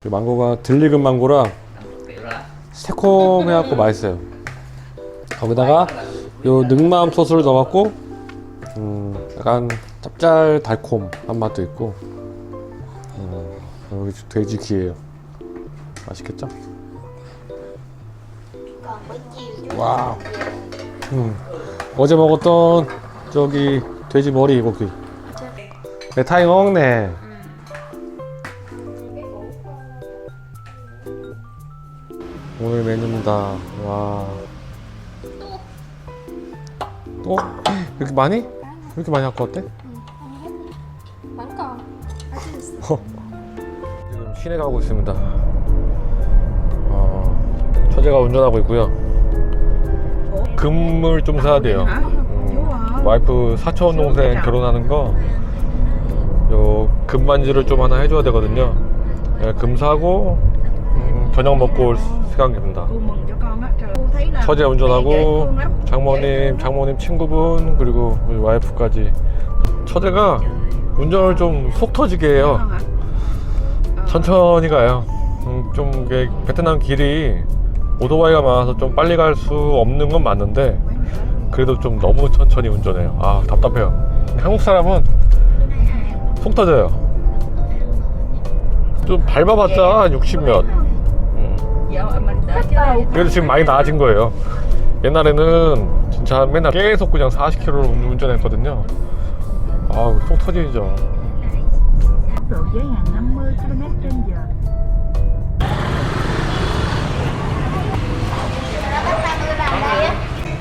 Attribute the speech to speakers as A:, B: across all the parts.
A: 그 망고가 들리금 망고라 새콤해갖고 맛있어요. 거기다가 요 능마음 소스를 넣어갖고 음, 약간 짭짤 달콤한 맛도 있고 음, 여기 돼지 귀예요. 맛있겠죠? 와, 음, 어제 먹었던 저기 돼지 머리 고기. 내 타이 먹네. 오늘 메뉴입니다. 와. 또? 이렇게 많이? 이렇게 많이 갖고 왔대?
B: vẫn còn
A: 지금 시내 가고 있습니다. 어, 처제가 운전하고 있고요. 금을 좀 사야 돼요. 음, 와이프 사촌 동생 결혼하는 거, 요 금반지를 좀 하나 해줘야 되거든요. 예, 금 사고 음, 저녁 먹고 올 생각입니다. 처제 운전하고 장모님, 장모님 친구분 그리고 우리 와이프까지. 처제가 운전을 좀 속 터지게 해요. 천천히 가요. 음, 좀 베트남 길이 오토바이가 많아서 좀 빨리 갈 수 없는 건 맞는데 그래도 좀 너무 천천히 운전해요. 아 답답해요. 한국 사람은 속 터져요. 좀 밟아봤자 60몇. 그래도 지금 많이 나아진 거예요. 옛날에는 진짜 맨날 계속 그냥 40km로 운전했거든요. 아우 속 터지죠.
C: tốc độ giới hạn 50 km trên giờ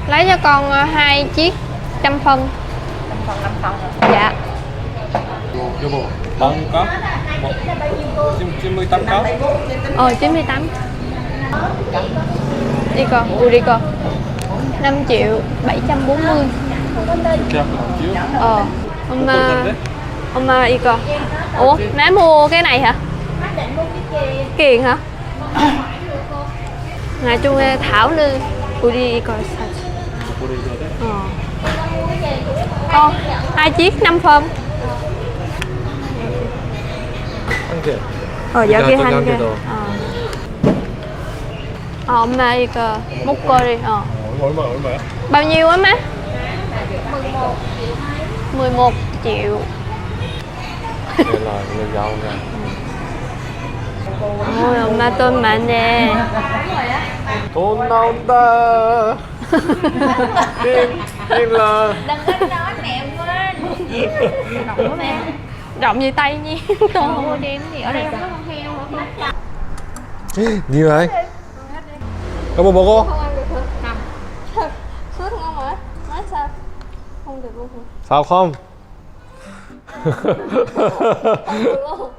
B: lấy cho con hai chiếc trăm phân
C: năm phần năm phần
B: dạ
A: 여보 먹을까? 뭐, 찜, 찜을 땀까?
B: ờ 98 đi con ui đi con. 5 triệu 740
A: ờ ông ma
B: ờ, ông ờ, ma y con. Ủa má mua cái này hả? Kiền hả? Ngày chung thảo nư ui đi coi ờ. Con hai chiếc năm phân ờ
A: giờ
B: kia
A: hai
B: kia
A: ăn
B: kìa
A: cái đồ.
B: Ờ Ờ 엄마 이거 먹고 đi Ờ
A: 얼마 얼마야?
B: Bao nhiêu á má? 11 triệu
A: 얘라 이거 야옹야.
B: Ôi 엄마 돈 많네
A: 돈 나온다. 띵띵라.
B: Rộng như tay nhi 돈
D: thì ở đây không có con heo hả
A: 니가 해? 여보 먹어.
B: Không ăn được hả? Nằm Sướt không hả? Nói sao? Không được luôn hả?
A: sao không?
B: Không được luôn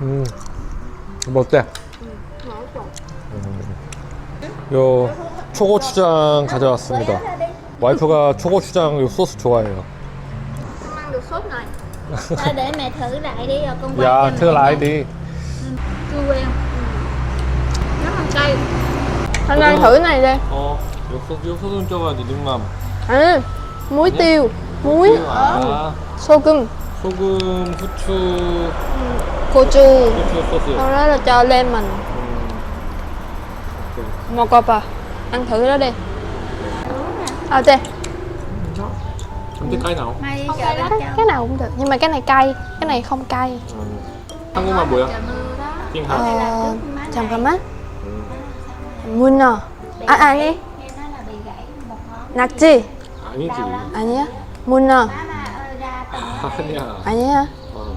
A: 음. 뭐 어때?
B: Nổi
A: 요 초고추장 가져왔습니다. 와이프가 초고추장 요 소스 좋아해요.
B: Không ăn được sốt này
D: Thôi để mẹ thử lại đi rồi con quay
A: 야,
D: cho mẹ.
A: 라이디.
D: Chưa quen Rất là cay
B: Anh ăn thử này đi
A: 어, 요 소스 요 소스 쪄가지고 능맘.
B: À Muối tiêu Muối
A: 아,
B: Sokum
A: 소금, 후추,
B: Gochu
A: 후추 소스.
B: Sau đó là cho lemon Một cục à Ăn thử đó đi Ờ chê
A: 근데 까이 나오.
D: Mai đi
B: cái,
D: chợ đó cho
B: cái nào cũng được Nhưng mà cái này cay Cái này không cay
A: 한국말 뭐야? 띵하.
B: Ờ 잠깐만 문어 아 아니
D: Nghe nói là bị gãy một ngón
B: 낙지
A: 아니지.
B: 아니야
D: Má ơi ra tầng
A: 아니야.
B: 아니야
A: 어.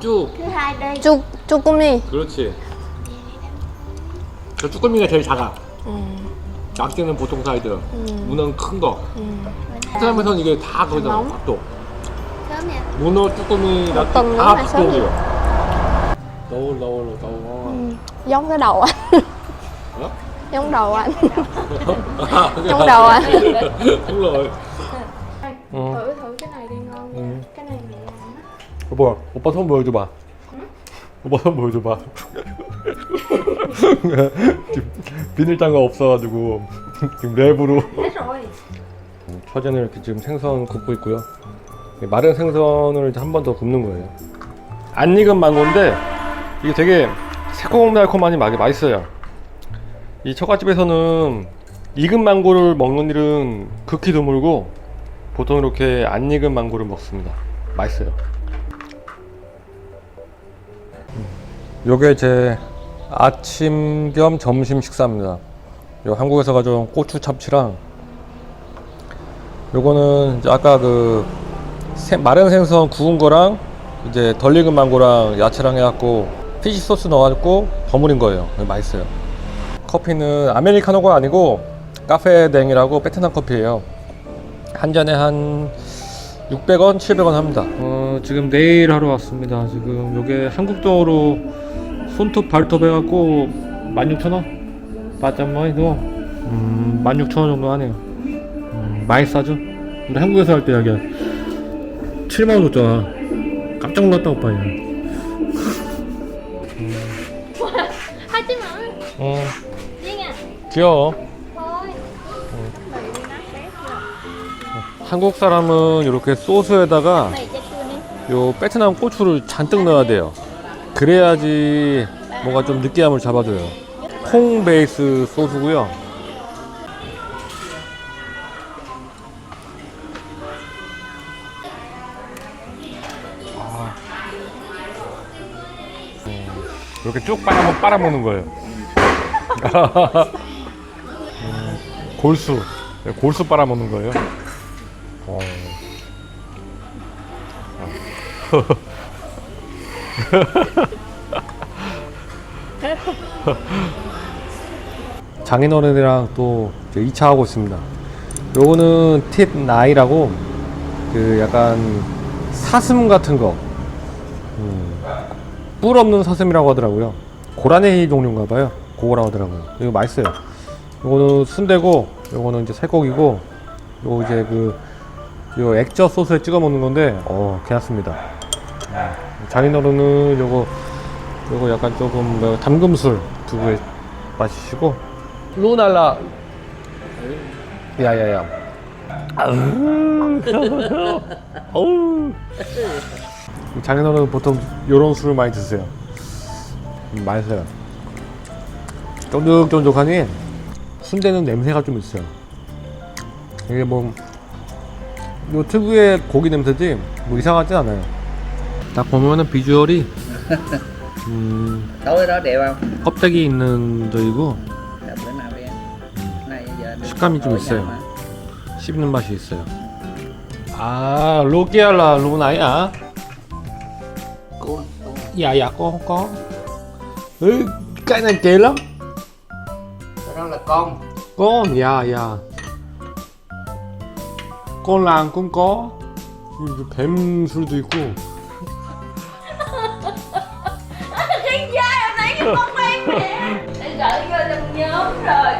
A: 쭉.
D: hai đi
B: 쭈 쭈꾸미
A: 그렇지. 저 쭈꾸미가 제일 작아.
B: 음,
A: 낙지는 보통 사이즈.
B: 음,
A: 문어는 큰 거.
B: 음.
A: 베트남에서는 이게 다 거기다
B: 멍?
A: 밥도.
D: Sớm nha
A: 문어, 쭈꾸미, 낙지 다 밥도기요. 너울 너울 너울.
B: 음. giống cái đầu anh
A: 어?
B: giống đầu anh
A: 아,
B: Trong đầu à?
A: đúng rồi. 어.
B: thử thử cái này đi ngon
A: 음.
B: cái này mẹ làm á
A: 여보, 오빠 손 보여줘봐. 오빠 손 보여줘봐. 지금 비닐 장갑 없어가지고 지금 랩으로.
B: hết rồi
A: 처제는 이렇게 지금 생선 굽고 있고요. 마른 생선을 한 번 더 굽는 거예요. 안 익은 망고인데 이게 되게 새콤달콤하니 맛이 맛있어요. 이 처갓집에서는 익은 망고를 먹는 일은 극히 드물고 보통 이렇게 안 익은 망고를 먹습니다. 맛있어요. 음, 요게 제 아침 겸 점심 식사입니다. 요 한국에서 가져온 고추 참치랑 요거는 아까 그 생- 마른 생선 구운 거랑 이제 덜 익은 망고랑 야채랑 해갖고 피시 소스 넣어가지고 버무린 거예요. 맛있어요. 커피는 아메리카노가 아니고 카페댕이라고 베트남 커피예요. 한 잔에 한 600원, 700원 합니다. 어, 지금 내일 하러 왔습니다. 지금 요게 한국적으로 손톱 발톱 해갖고 16,000원? 빠짠 이거 음, 16,000원 정도 하네요. 음, 많이 싸죠? 우리 한국에서 할 때 여기 7만원 줬잖아. 깜짝 놀랐다, 오빠. 이 귀여워. 한국 사람은 이렇게 소스에다가. 요 베트남 고추를 잔뜩 넣어야 돼요. 그래야지 뭔가 좀 느끼함을 잡아줘요. 콩 베이스 소스고요. 아. 음, 이렇게 쭉 빨아 빨아먹는 거예요. 음, 골수, 네, 골수 빨아먹는 거예요. 어. 장인어른이랑 또 2차 하고 있습니다. 요거는 팁 나이라고 그 약간 사슴 같은 거, 음, 뿔 없는 사슴이라고 하더라고요. 고라니 종류인가 봐요. 그거라고 하더라고요. 이거 맛있어요. 요거는 순대고, 요거는 이제 살코기고, 요거 이제 그, 요 액젓 소스에 찍어 먹는 건데, 어, 괜찮습니다. 음, 장인어른은 요거, 요거 약간 조금 뭐 담금술 두부에 마시시고, 루날라. 야야야. 어우. 장인어른 보통 요런 술을 많이 드세요. 음, 맛있어요. 쫀득쫀득하니 순대는 냄새가 좀 있어요. 이게 뭐, 요 특유의 고기 냄새지 뭐 이상하진 않아요. 딱 보면은 비주얼이 음,
E: tối đó đẹp không
A: 껍데기 있는 저이고
E: đẹp bữa nào đi ăn này giờ đi
A: 식감이 좀 있어요.
E: mà.
A: 씹는 맛이 있어요. 아, 로키알라 루나이야?
E: Cuốn, cuốn.
A: Có. Ừ, cái này kỳ
E: con
A: Con, dạ dạ. Con làng cũng có. 이 뱀 술도 있고.
B: Cái da em lấy cái con em nè. Em gọi vô trong nhóm rồi.